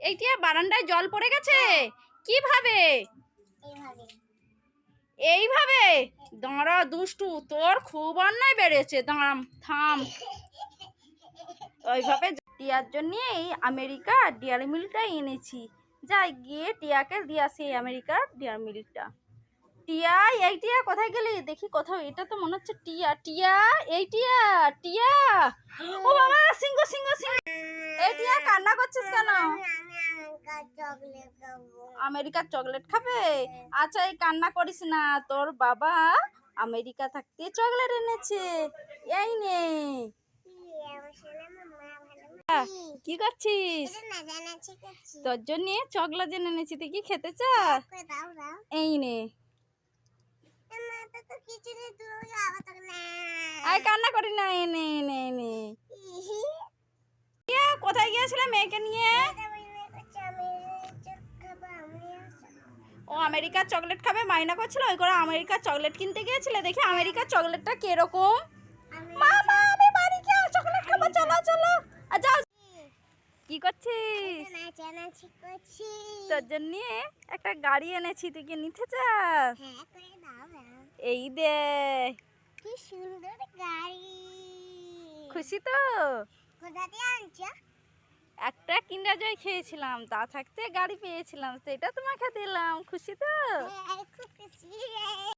এইটা বারান্দায় জল পড়ে গেছে? কীভাবে? এইভাবে। দাঁড়া দুষ্টু তোর খুব অন্যায় বেড়েছে। দাঁড়াম থাম। ওইভাবে টিয়ার জন্য এই আমেরিকা ডিয়ার মিল্কটা এনেছি। যাই গিয়ে টিয়াকে দিয়ে আসি আমেরিকার ডিয়ার মিল্কটা টিয়া এই টিয়া কোথায় গেলি? দেখি কোথাও এটা তো মনে হচ্ছে টিয়া। টিয়া এই টিয়া টিয়া। ও বাবা সিংহ সিংহ সিংহ। এই টিয়া কান্না করছিস কেন? আমেরিকার চকলেট খাবে। আচ্ছা এই কান্না করিস না। তোর বাবা আমেরিকা থাকতে চকলেট এনেছে। এই নে। কি করছিস? তোর জন্য চকলেট এনে এনেছি। তুই কি খেতে চাস? এই নে। আয় কান্না করি না। এনে এনে এনে গিয়েছিলে মেয়েকে নিয়ে? ও আমেরিকার চকলেট খাবে? মাইনা করছিল? ওই করে আমেরিকার চকলেট কিনতে গিয়েছিলে? দেখি আমেরিকার চকলেটটা কীরকম? মা মা আমি বাড়ি গিয়ে চকলেট খাব। চলো চলো। আর যাও। কি করছিস? তোর জন্য একটা গাড়ি এনেছি। তুই কি নিতে চাস? এই দে। কি সুন্দর গাড়ি। খুশি তো? কোথা দিয়ে আনছো? একটা কিন্ডার জয় খেয়েছিলাম তা থাকতে গাড়ি পেয়েছিলাম সেটা তোমাকে দিলাম খুশি তো? হ্যাঁ,